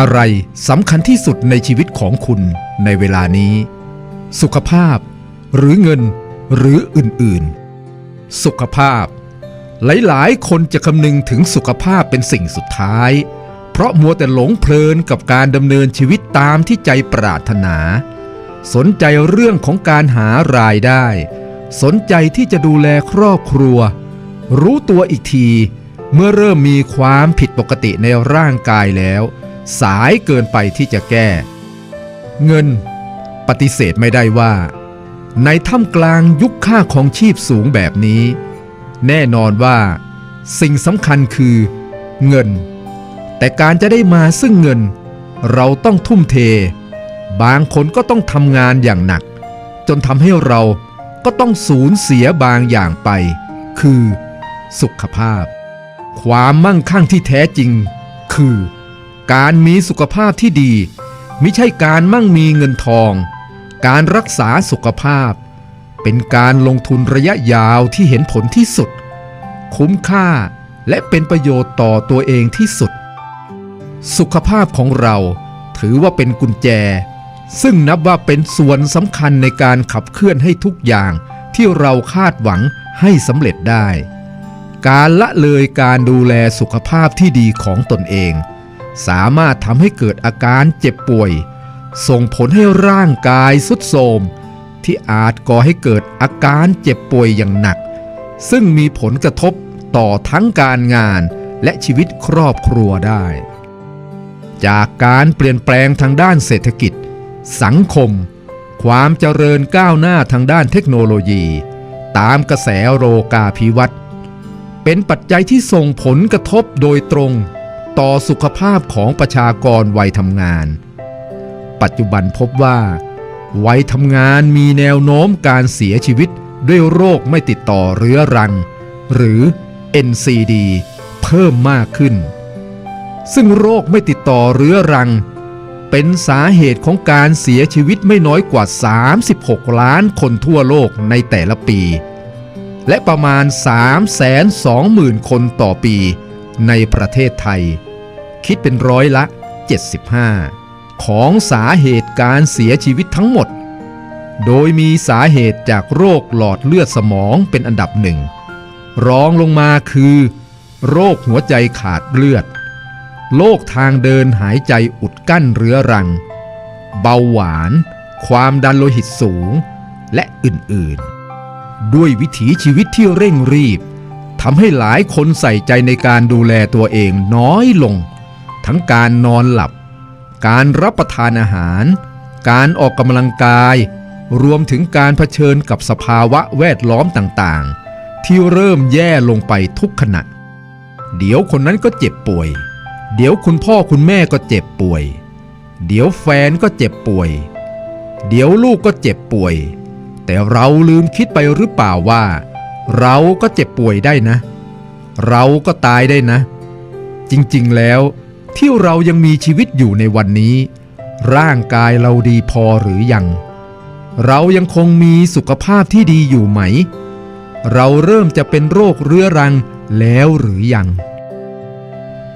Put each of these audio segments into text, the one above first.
อะไรสำคัญที่สุดในชีวิตของคุณในเวลานี้ สุขภาพ หรือเงิน หรืออื่นๆ สุขภาพ หลายๆ คนจะคำนึงถึงสุขภาพเป็นสิ่งสุดท้าย เพราะมัวแต่หลงเพลินกับการดำเนินชีวิตตามที่ใจปรารถนา สนใจเรื่องของการหารายได้ สนใจที่จะดูแลครอบครัว รู้ตัวอีกที เมื่อเริ่มมีความผิดปกติในร่างกายแล้ว สายเกินไปที่จะแก้ เงิน ปฏิเสธไม่ได้ว่า ในท่ามกลางยุคค่าของชีพสูงแบบนี้ แน่นอนว่า สิ่งสำคัญคือ เงิน แต่การจะได้มาซึ่งเงิน เราต้องทุ่มเท บางคนก็ต้องทำงานอย่างหนัก จนทำให้เราก็ต้องสูญเสียบางอย่างไป คือ สุขภาพ ความมั่งคั่งที่แท้จริง คือ การมีสุขภาพที่ดี ไม่ใช่การมั่งมีเงินทอง การรักษาสุขภาพ เป็นการลงทุนระยะยาวที่เห็นผลที่สุด คุ้มค่าและเป็นประโยชน์ต่อตัวเองที่สุด สุขภาพของเราถือว่าเป็นกุญแจ ซึ่งนับว่าเป็นส่วนสำคัญในการขับเคลื่อนให้ทุกอย่างที่เราคาดหวังให้สำเร็จได้ การละเลยการดูแลสุขภาพที่ดีของตนเอง สามารถทำให้เกิดอาการเจ็บป่วย ส่งผลให้ร่างกายสุดโทรมที่อาจก่อให้เกิดอาการเจ็บป่วยอย่างหนัก ซึ่งมีผลกระทบต่อทั้งการงานและชีวิตครอบครัวได้ จากการเปลี่ยนแปลงทางด้านเศรษฐกิจ สังคม ความเจริญก้าวหน้าทางด้านเทคโนโลยี ตามกระแสโรกาภิวัตเป็นปัจจัยที่ส่งผลกระทบโดยตรงต่อสุขภาพของประชากรวัยทำงาน ปัจจุบันพบว่า วัยทำงานมีแนวโน้มการเสียชีวิตด้วยโรคไม่ติดต่อเรื้อรัง หรือ NCD เพิ่มมากขึ้น ซึ่งโรคไม่ติดต่อเรื้อรัง เป็นสาเหตุของการเสียชีวิตไม่น้อยกว่า 36 ล้านคนทั่วโลกในแต่ละปี และประมาณ 320,000 คนต่อปีในประเทศไทย คิดเป็นร้อยละ 75 ของสาเหตุการเสียชีวิตทั้งหมด โดยมีสาเหตุจากโรคหลอดเลือดสมองเป็นอันดับหนึ่ง รองลงมาคือ โรคหัวใจขาดเลือด โรคทางเดินหายใจอุดกั้นเรื้อรัง เบาหวาน ความดันโลหิตสูง และอื่นๆ ด้วยวิถีชีวิตที่เร่งรีบทำให้หลายคนใส่ใจในการดูแลตัวเองน้อยลง ทั้งการนอนหลับ การรับประทานอาหาร การออกกำลังกาย รวมถึงการเผชิญกับสภาวะแวดล้อมต่างๆ ที่เริ่มแย่ลงไปทุกขณะ เดี๋ยวคนนั้นก็เจ็บป่วย เดี๋ยวคุณพ่อคุณแม่ก็เจ็บป่วย เดี๋ยวแฟนก็เจ็บป่วย เดี๋ยวลูกก็เจ็บป่วย แต่เราลืมคิดไปหรือเปล่าว่า เราก็เจ็บป่วยได้นะ เราก็ตายได้นะ จริงๆแล้ว ที่เรายังมีชีวิตอยู่ในวันนี้ ร่างกายเราดีพอหรือยัง เรายังคงมีสุขภาพที่ดีอยู่ไหม เราเริ่มจะเป็นโรคเรื้อรังแล้วหรือยัง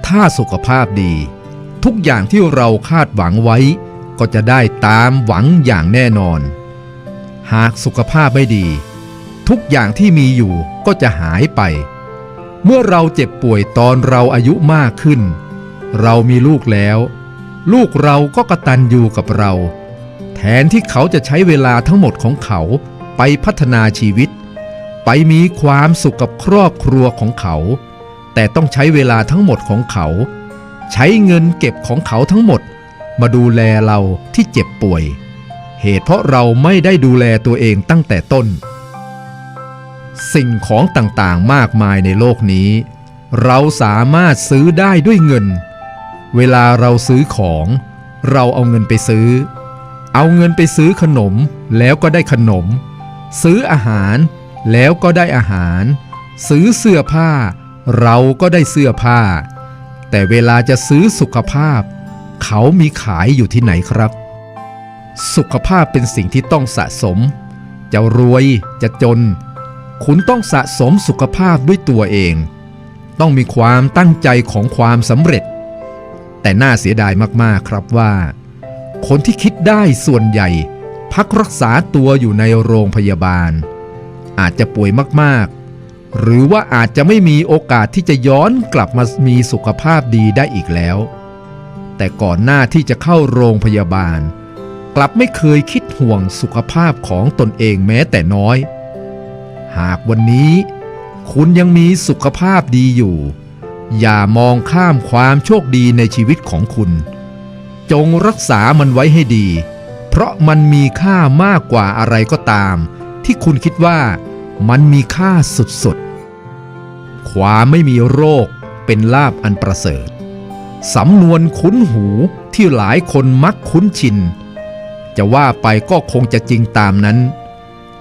ถ้าสุขภาพดี ทุกอย่างที่เราคาดหวังไว้ ก็จะได้ตามหวังอย่างแน่นอน หากสุขภาพไม่ดี ทุกอย่างที่มีอยู่ก็จะหายไป เมื่อเราเจ็บป่วยตอนเราอายุมากขึ้น เรามีลูกแล้ว ลูกเราก็กระตันอยู่กับเรา แทนที่เขาจะใช้เวลาทั้งหมดของเขาไปพัฒนาชีวิต ไปมีความสุขกับครอบครัวของเขา แต่ต้องใช้เวลาทั้งหมดของเขา ใช้เงินเก็บของเขาทั้งหมด มาดูแลเราที่เจ็บป่วย เหตุเพราะเราไม่ได้ดูแลตัวเองตั้งแต่ต้น สิ่งของต่างๆมากมายในโลกนี้ เราสามารถซื้อได้ด้วยเงิน เวลาเราซื้อของ เราเอาเงินไปซื้อ เอาเงินไปซื้อขนมแล้วก็ได้ขนม ซื้ออาหารแล้วก็ได้อาหาร ซื้อเสื้อผ้า เราก็ได้เสื้อผ้า แต่เวลาจะซื้อสุขภาพ เขามีขายอยู่ที่ไหนครับ สุขภาพเป็นสิ่งที่ต้องสะสม จะรวยจะจน คุณต้องสะสมสุขภาพด้วยตัวเอง ต้องมีความตั้งใจของความสำเร็จ แต่น่าเสียดายมากๆครับว่า คนที่คิดได้ส่วนใหญ่ พักรักษาตัวอยู่ในโรงพยาบาล อาจจะป่วยมากๆ หรือว่าอาจจะไม่มีโอกาสที่จะย้อนกลับมามีสุขภาพดีได้อีกแล้ว แต่ก่อนหน้าที่จะเข้าโรงพยาบาล กลับไม่เคยคิดห่วงสุขภาพของตนเองแม้แต่น้อย หากวันนี้ คุณยังมีสุขภาพดีอยู่ อย่ามองข้ามความโชคดีในชีวิตของคุณ จงรักษามันไว้ให้ดี เพราะมันมีค่ามากกว่าอะไรก็ตาม ที่คุณคิดว่ามันมีค่าสุดๆ ความไม่มีโรคเป็นลาบอันประเสริฐ สำนวนคุ้นหูที่หลายคนมักคุ้นชิน จะว่าไปก็คงจะจริงตามนั้น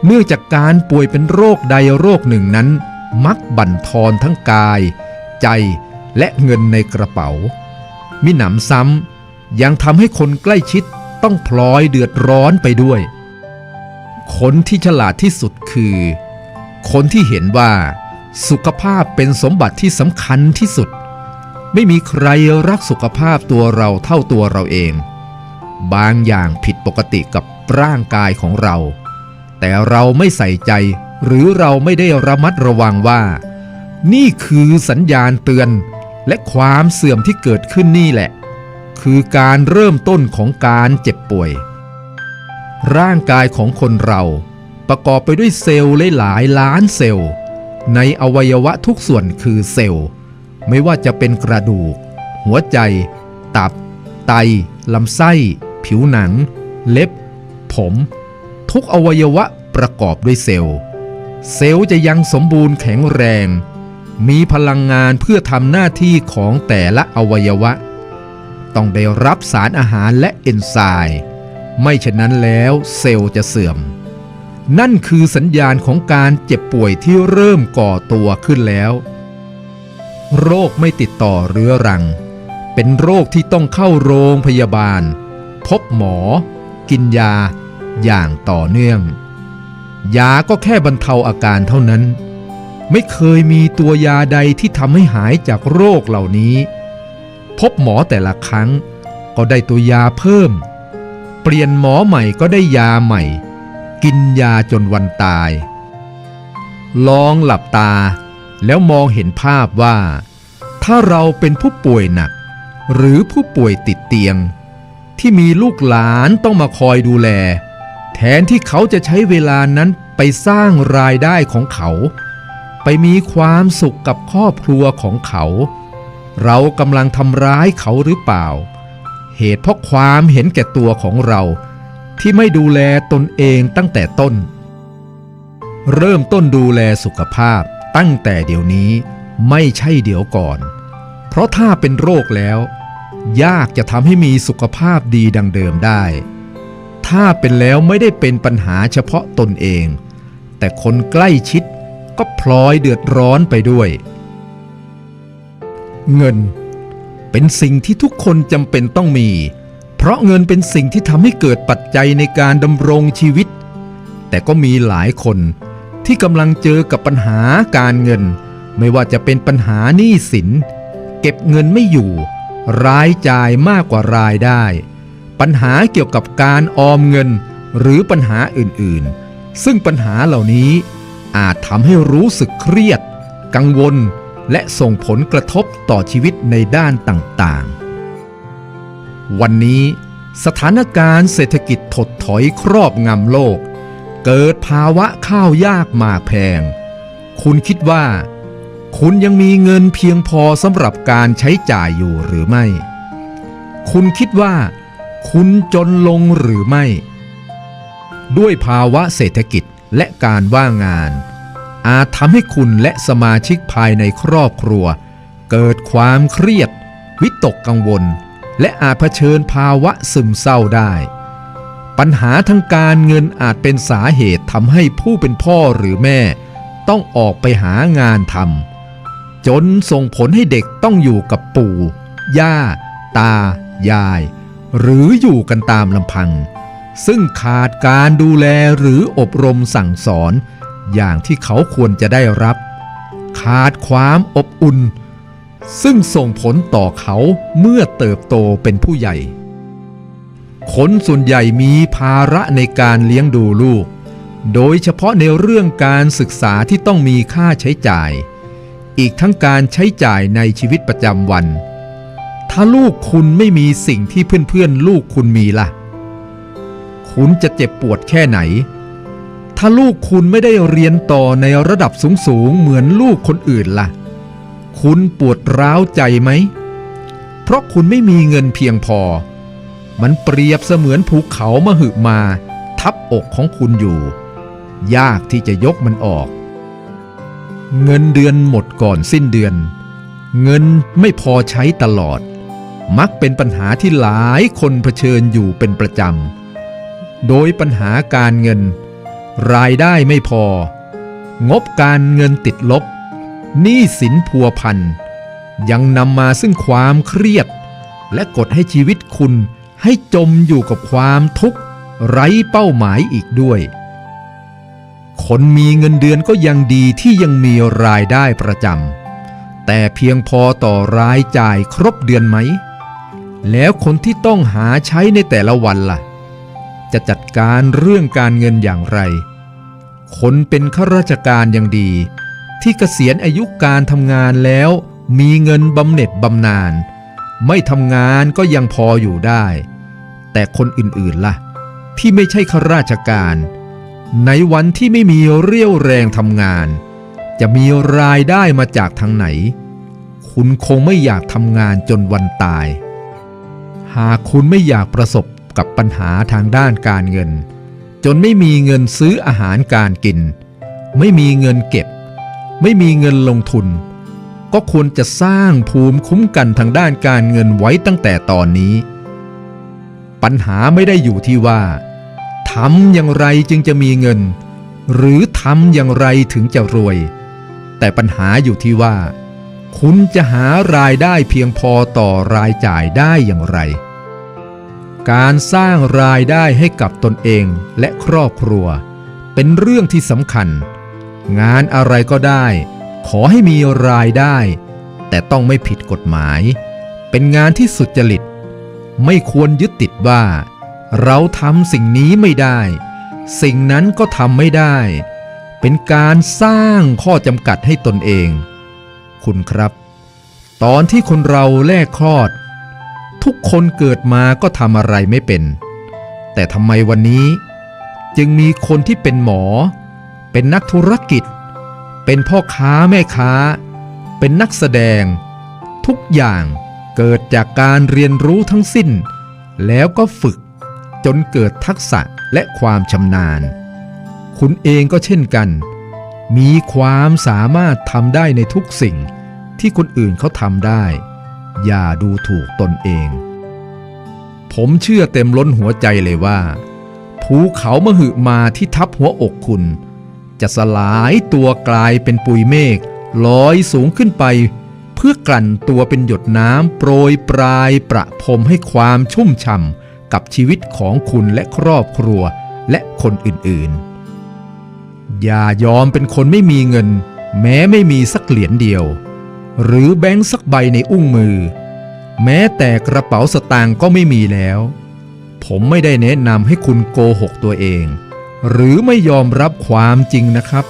เนื่องจากการป่วยเป็นโรคใดโรคหนึ่งนั้น มักบั่นทอนทั้งกาย ใจและเงินในกระเป๋า มิหนำซ้ำยังทำให้คนใกล้ชิดต้องพลอยเดือดร้อนไปด้วย คนที่ฉลาดที่สุดคือ คนที่เห็นว่า สุขภาพเป็นสมบัติที่สำคัญที่สุด ไม่มีใครรักสุขภาพตัวเราเท่าตัวเราเอง บางอย่างผิดปกติกับร่างกายของเรา แต่เราไม่ใส่ใจหรือเราไม่ได้ระมัดระวังว่า นี่คือสัญญาณเตือนและความเสื่อมที่เกิดขึ้นนี่แหละ คือการเริ่มต้นของการเจ็บป่วย ร่างกายของคนเราประกอบไปด้วยเซลล์หลายล้านเซลล์ ในอวัยวะทุกส่วนคือเซลล์ ไม่ว่าจะเป็นกระดูก หัวใจ ตับ ไต ลำไส้ ผิวหนัง เล็บ ผม ทุกอวัยวะประกอบด้วยเซลล์ เซลล์จะยังสมบูรณ์แข็งแรง มีพลังงานเพื่อทำหน้าที่ของแต่ละอวัยวะ ต้องได้รับสารอาหารและเอนไซม์ ไม่ฉะนั้นแล้วเซลล์จะเสื่อม นั่นคือสัญญาณของการเจ็บป่วยที่เริ่มก่อตัวขึ้นแล้ว โรคไม่ติดต่อเรื้อรัง เป็นโรคที่ต้องเข้าโรงพยาบาล พบหมอ กินยา อย่างต่อเนื่อง ยาก็แค่บรรเทาอาการเท่านั้น ไม่เคยมีตัวยาใดที่ทำให้หายจากโรคเหล่านี้ พบหมอแต่ละครั้งก็ได้ตัวยาเพิ่ม เปลี่ยนหมอใหม่ก็ได้ยาใหม่ กินยาจนวันตาย ลองหลับตาแล้วมองเห็นภาพว่า ถ้าเราเป็นผู้ป่วยหนัก หรือผู้ป่วยติดเตียง ที่มีลูกหลานต้องมาคอยดูแล แทนที่เขาจะใช้เวลานั้นไปสร้างรายได้ของเขา ไปมีความสุขกับครอบครัวของเขา เรากำลังทำร้ายเขาหรือเปล่า เหตุเพราะความเห็นแก่ตัวของเรา ที่ไม่ดูแลตนเองตั้งแต่ต้น เริ่มต้นดูแลสุขภาพตั้งแต่เดี๋ยวนี้ไม่ใช่เดี๋ยวก่อน เพราะถ้าเป็นโรคแล้ว ยากจะทำให้มีสุขภาพดีดังเดิมได้ ถ้าเป็นแล้วไม่ได้เป็นปัญหาเฉพาะตนเอง แต่คนใกล้ชิดก็พลอยเดือดร้อนไปด้วย เงิน เป็นสิ่งที่ทุกคนจำเป็นต้องมี ราะเงินเป็นสิ่งที่ทำให้เกิดปัจจัยในการดำรงชีวิต แต่ก็มีหลายคนที่กำลังเจอกับปัญหาการเงิน ไม่ว่าจะเป็นปัญหาหนี้สิน เก็บเงินไม่อยู่ รายจ่ายมากกว่ารายได้ ปัญหาเกี่ยวกับการออมเงินหรือปัญหาอื่นๆ ซึ่งปัญหาเหล่านี้อาจทำให้รู้สึกเครียด กังวล และส่งผลกระทบต่อชีวิตในด้านต่างๆ วันนี้สถานการณ์เศรษฐกิจถดถอยครอบงำโลก เกิดภาวะข้าวยากหมากแพง คุณคิดว่า คุณยังมีเงินเพียงพอสำหรับการใช้จ่ายอยู่หรือไม่ คุณคิดว่า คุณจนลงหรือไม่ ด้วยภาวะเศรษฐกิจและการว่างงาน อาจทำให้คุณและสมาชิกภายในครอบครัว เกิดความเครียด วิตกกังวล และอาจเผชิญภาวะซึมเศร้าได้ ปัญหาทางการเงินอาจเป็นสาเหตุทำให้ผู้เป็นพ่อหรือแม่ ต้องออกไปหางานทำจนส่งผลให้เด็กต้องอยู่กับปู่ ย่า ตา ยาย หรืออยู่กันตามลำพัง ซึ่งขาดการดูแลหรืออบรมสั่งสอน อย่างที่เขาควรจะได้รับ ขาดความอบอุ่น ซึ่งส่งผลต่อเขาเมื่อเติบโตเป็นผู้ใหญ่ คนส่วนใหญ่มีภาระในการเลี้ยงดูลูก โดยเฉพาะในเรื่องการศึกษาที่ต้องมีค่าใช้จ่าย อีกทั้งการใช้จ่ายในชีวิตประจำวัน ถ้าลูกคุณไม่มีสิ่งที่เพื่อนๆลูกคุณมีล่ะ คุณจะเจ็บปวดแค่ไหน ถ้าลูกคุณไม่ได้เรียนต่อในระดับสูงๆเหมือนลูกคนอื่นล่ะ คุณปวดร้าวใจไหม เพราะคุณไม่มีเงินเพียงพอ มันเปรียบเสมือนภูเขามหึมา ทับอกของคุณอยู่ ยากที่จะยกมันออก เงินเดือนหมดก่อนสิ้นเดือน เงินไม่พอใช้ตลอด มักเป็นปัญหาที่หลายคนเผชิญอยู่เป็นประจำ โดยปัญหาการเงิน รายได้ไม่พอ งบการเงินติดลบ หนี้สินพัวพันยังนำมาซึ่งความเครียด และกดให้ชีวิตคุณให้จมอยู่กับความทุกข์ไร้เป้าหมายอีกด้วย คนมีเงินเดือนก็ยังดีที่ยังมีรายได้ประจำแต่เพียงพอต่อรายจ่ายครบเดือนไหม แล้วคนที่ต้องหาใช้ในแต่ละวันล่ะ จะจัดการเรื่องการเงินอย่างไร คนเป็นข้าราชการยังดี ที่เกษียณอายุการทำงานแล้ว มีเงินบำเหน็จบำนาญไม่ทำงานก็ยังพออยู่ได้ แต่คนอื่นๆล่ะ ที่ไม่ใช่ข้าราชการ ในวันที่ไม่มีเรี่ยวแรงทำงาน จะมีรายได้มาจากทางไหน คุณคงไม่อยากทำงานจนวันตาย หากคุณไม่อยากประสบกับปัญหาทางด้านการเงิน จนไม่มีเงินซื้ออาหารการกิน ไม่มีเงินเก็บ ไม่มีเงินลงทุน ก็ควรจะสร้างภูมิคุ้มกันทางด้านการเงินไว้ตั้งแต่ตอนนี้ ปัญหาไม่ได้อยู่ที่ว่าทำอย่างไรจึงจะมีเงิน หรือทำอย่างไรถึงจะรวย แต่ปัญหาอยู่ที่ว่า คุณจะหารายได้เพียงพอต่อรายจ่ายได้อย่างไร การสร้างรายได้ให้กับตนเองและครอบครัว เป็นเรื่องที่สำคัญ งานอะไรก็ได้ ขอให้มีรายได้ แต่ต้องไม่ผิดกฎหมาย เป็นงานที่สุจริต ไม่ควรยึดติดว่า เราทำสิ่งนี้ไม่ได้ สิ่งนั้นก็ทำไม่ได้ เป็นการสร้างข้อจำกัดให้ตนเอง คุณครับ ตอนที่คนเราแรกคลอด ทุกคนเกิดมาก็ทำอะไรไม่เป็น แต่ทำไมวันนี้ จึงมีคนที่เป็นหมอ เป็นนักธุรกิจ เป็นพ่อค้าแม่ค้า เป็นนักแสดง ทุกอย่างเกิดจากการเรียนรู้ทั้งสิ้น แล้วก็ฝึกจนเกิดทักษะและความชำนาญ คุณเองก็เช่นกัน มีความสามารถทำได้ในทุกสิ่งที่คนอื่นเขาทำได้ อย่าดูถูกตนเอง ผมเชื่อเต็มล้นหัวใจเลยว่า ภูเขามหึมาที่ทับหัวอกคุณ จะสลายตัวกลายเป็นปุยเมฆลอยสูงขึ้นไป เพื่อกลั่นตัวเป็นหยดน้ำโปรยปลายประพรมให้ความชุ่มฉ่ำกับชีวิตของคุณและครอบครัวและคนอื่นๆ อย่ายอมเป็นคนไม่มีเงิน แม้ไม่มีสักเหรียญเดียว หรือแบงค์สักใบในอุ้งมือ แม้แต่กระเป๋าสตางค์ก็ไม่มีแล้ว ผมไม่ได้แนะนำให้คุณโกหกตัวเอง หรือไม่ยอมรับความจริงนะครับ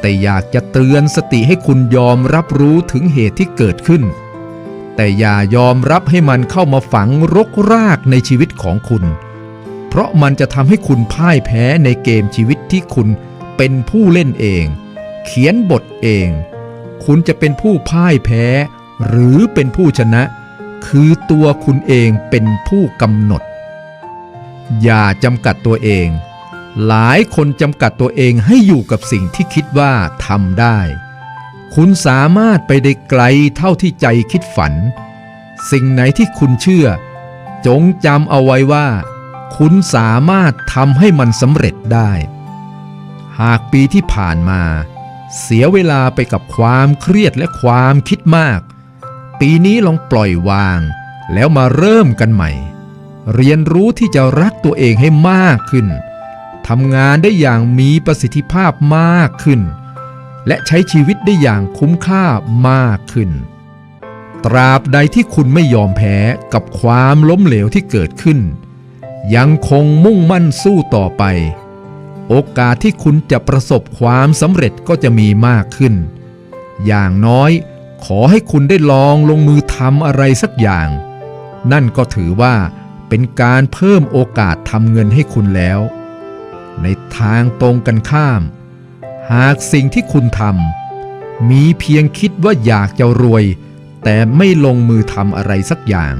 แต่อยากจะเตือนสติให้คุณยอมรับรู้ถึงเหตุที่เกิดขึ้น แต่อย่ายอมรับให้มันเข้ามาฝังรกรากในชีวิตของคุณ เพราะมันจะทำให้คุณพ่ายแพ้ในเกมชีวิตที่คุณเป็นผู้เล่นเอง เขียนบทเอง คุณจะเป็นผู้พ่ายแพ้ หรือเป็นผู้ชนะ คือตัวคุณเองเป็นผู้กำหนด อย่าจำกัดตัวเอง หลายคนจำกัดตัวเองให้อยู่กับสิ่งที่คิดว่าทำได้ คุณสามารถไปได้ไกลเท่าที่ใจคิดฝัน สิ่งไหนที่คุณเชื่อ จงจำเอาไว้ว่า คุณสามารถทำให้มันสำเร็จได้ หากปีที่ผ่านมา เสียเวลาไปกับความเครียดและความคิดมาก ปีนี้ลองปล่อยวาง แล้วมาเริ่มกันใหม่ เรียนรู้ที่จะรักตัวเองให้มากขึ้น ทำงานได้อย่างมีประสิทธิภาพมากขึ้น และใช้ชีวิตได้อย่างคุ้มค่ามากขึ้น ตราบใดที่คุณไม่ยอมแพ้กับความล้มเหลวที่เกิดขึ้น ยังคงมุ่งมั่นสู้ต่อไป โอกาสที่คุณจะประสบความสำเร็จก็จะมีมากขึ้น อย่างน้อยขอให้คุณได้ลองลงมือทำอะไรสักอย่าง นั่นก็ถือว่าเป็นการเพิ่มโอกาสทำเงินให้คุณแล้ว ในทางตรงกันข้าม หากสิ่งที่คุณทำมีเพียงคิดว่าอยากจะรวย แต่ไม่ลงมือทำอะไรสักอย่าง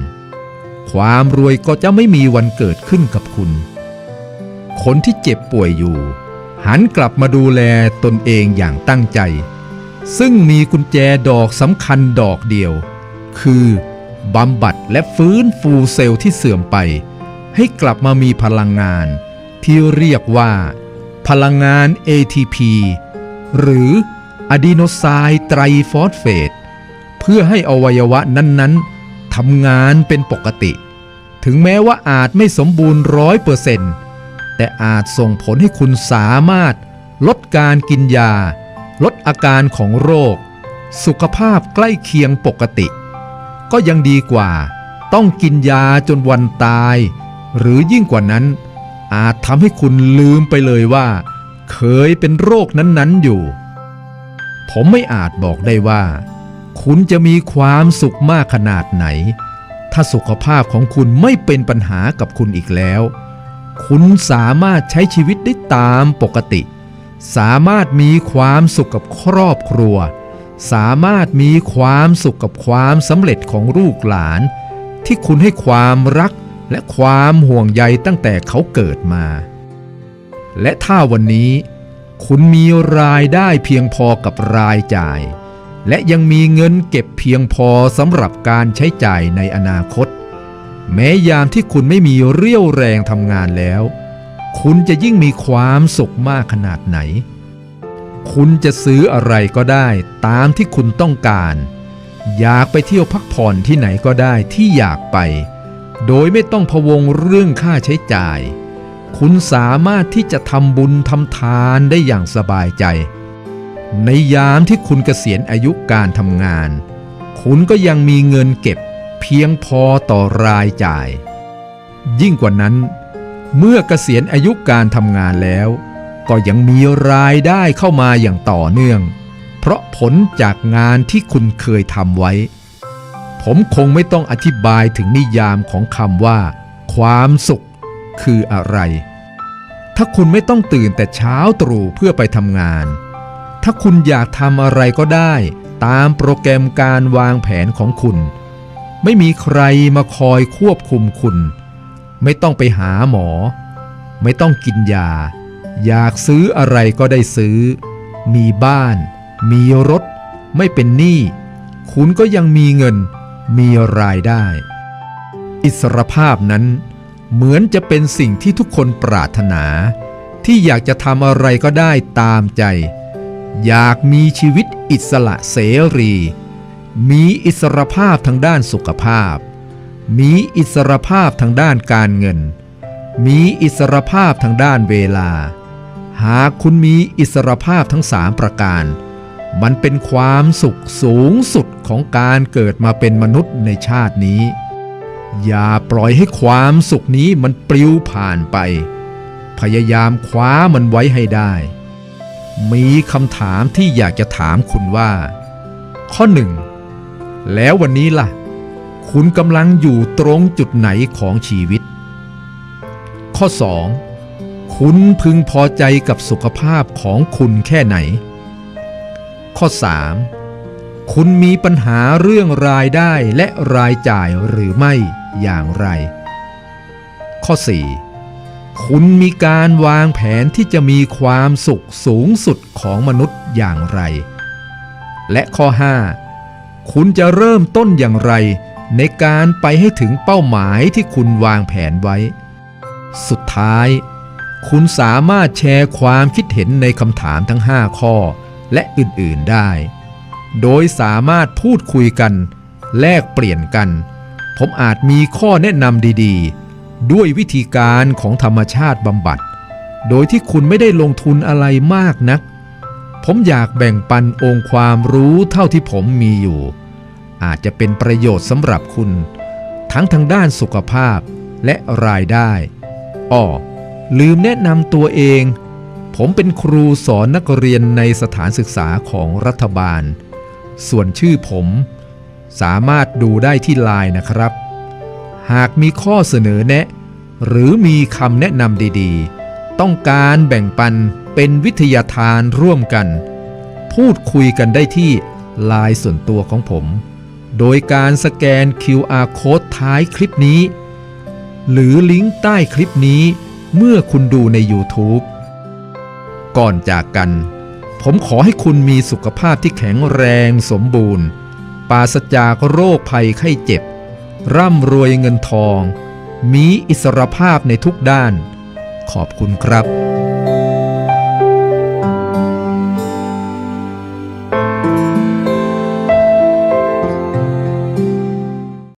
ความรวยก็จะไม่มีวันเกิดขึ้นกับคุณ คนที่เจ็บป่วยอยู่ หันกลับมาดูแลตนเองอย่างตั้งใจ ซึ่งมีกุญแจดอกสำคัญดอกเดียว คือบำบัดและฟื้นฟูเซลล์ที่เสื่อมไป ให้กลับมามีพลังงาน ที่เรียกว่า พลังงาน ATP หรืออะดีโนไซไตรฟอสเฟตเพื่อให้อวัยวะนั้นๆทำงานเป็นปกติ ถึงแม้ว่าอาจไม่สมบูรณ์ร้อยเปอร์เซนต์แต่อาจส่งผลให้คุณสามารถลดการกินยา ลดอาการของโรค สุขภาพใกล้เคียงปกติ ก็ยังดีกว่า ต้องกินยาจนวันตาย หรือยิ่งกว่านั้น อาจทำให้คุณลืมไปเลยว่า เคยเป็นโรคนั้นๆอยู่ ผมไม่อาจบอกได้ว่า คุณจะมีความสุขมากขนาดไหน ถ้าสุขภาพของคุณไม่เป็นปัญหากับคุณอีกแล้ว คุณสามารถใช้ชีวิตได้ตามปกติ สามารถมีความสุขกับครอบครัว สามารถมีความสุขกับความสำเร็จของลูกหลาน ที่คุณให้ความรัก และความห่วงใยตั้งแต่เขาเกิดมา และถ้าวันนี้ คุณมีรายได้เพียงพอกับรายจ่าย และยังมีเงินเก็บเพียงพอสำหรับการใช้จ่ายในอนาคต แม้ยามที่คุณไม่มีเรี่ยวแรงทำงานแล้ว คุณจะยิ่งมีความสุขมากขนาดไหน คุณจะซื้ออะไรก็ได้ตามที่คุณต้องการ อยากไปเที่ยวพักผ่อนที่ไหนก็ได้ที่อยากไป โดยไม่ต้องพะวงเรื่องค่าใช้จ่าย คุณสามารถที่จะทำบุญทำทานได้อย่างสบายใจ ในยามที่คุณเกษียณอายุการทำงาน คุณก็ยังมีเงินเก็บเพียงพอต่อรายจ่าย ยิ่งกว่านั้น เมื่อเกษียณอายุการทำงานแล้ว ก็ยังมีรายได้เข้ามาอย่างต่อเนื่อง เพราะผลจากงานที่คุณเคยทำไว้ ผมคงไม่ต้องอธิบายถึงนิยามของคำว่า ความสุขคืออะไร ถ้าคุณไม่ต้องตื่นแต่เช้าตรู่เพื่อไปทำงาน ถ้าคุณอยากทำอะไรก็ได้ ตามโปรแกรมการวางแผนของคุณ ไม่มีใครมาคอยควบคุมคุณ ไม่ต้องไปหาหมอ ไม่ต้องกินยา อยากซื้ออะไรก็ได้ซื้อ มีบ้าน มีรถ ไม่เป็นหนี้ คุณก็ยังมีเงิน มีรายได้ อิสรภาพนั้นเหมือนจะเป็นสิ่งที่ทุกคนปรารถนา ที่อยากจะทำอะไรก็ได้ตามใจ อยากมีชีวิตอิสระเสรี มีอิสรภาพทางด้านสุขภาพ มีอิสรภาพทางด้านการเงิน มีอิสรภาพทางด้านเวลา หากคุณมีอิสรภาพทั้งสามประการ มันเป็นความสุขสูงสุด ของการเกิดมาเป็นมนุษย์ในชาตินี้ อย่าปล่อยให้ความสุขนี้มันปลิวผ่านไป พยายามคว้ามันไว้ให้ได้ มีคำถามที่อยากจะถามคุณว่า ข้อหนึ่งแล้ววันนี้ล่ะ คุณกำลังอยู่ตรงจุดไหนของชีวิต ข้อ 2. คุณพึงพอใจกับสุขภาพของคุณแค่ไหน ข้อ 3. คุณมีปัญหาเรื่องรายได้และรายจ่ายหรือไม่อย่างไร ข้อ 4. คุณมีการวางแผนที่จะมีความสุขสูงสุดของมนุษย์อย่างไร และข้อ 5. คุณจะเริ่มต้นอย่างไร ในการไปให้ถึงเป้าหมายที่คุณวางแผนไว้ สุดท้าย คุณสามารถแชร์ความคิดเห็นในคำถามทั้ง 5 ข้อและอื่น ๆ ได้ โดยสามารถพูดคุยกัน แลกเปลี่ยนกัน ผมอาจมีข้อแนะนำดีๆ ด้วยวิธีการของธรรมชาติบำบัด โดยที่คุณไม่ได้ลงทุนอะไรมากนัก ผมอยากแบ่งปันองค์ความรู้เท่าที่ผมมีอยู่ อาจจะเป็นประโยชน์สำหรับคุณ ทั้งทางด้านสุขภาพและรายได้ อ้อ ลืมแนะนำตัวเอง ผมเป็นครูสอนนักเรียนในสถานศึกษาของรัฐบาล ส่วนชื่อผม สามารถดูได้ที่ไลน์นะครับ หากมีข้อเสนอแนะ หรือมีคำแนะนำดีๆ ต้องการแบ่งปันเป็นวิทยาทานร่วมกัน พูดคุยกันได้ที่ไลน์ส่วนตัวของผม โดยการสแกน QR Code ท้ายคลิปนี้ หรือลิงก์ใต้คลิปนี้เมื่อคุณดูใน YouTube ก่อนจากกัน ผมขอให้คุณมีสุขภาพที่แข็งแรงสมบูรณ์ ปราศจากโรคภัยไข้เจ็บ ร่ำรวยเงินทอง มีอิสรภาพในทุกด้าน ขอบคุณครับ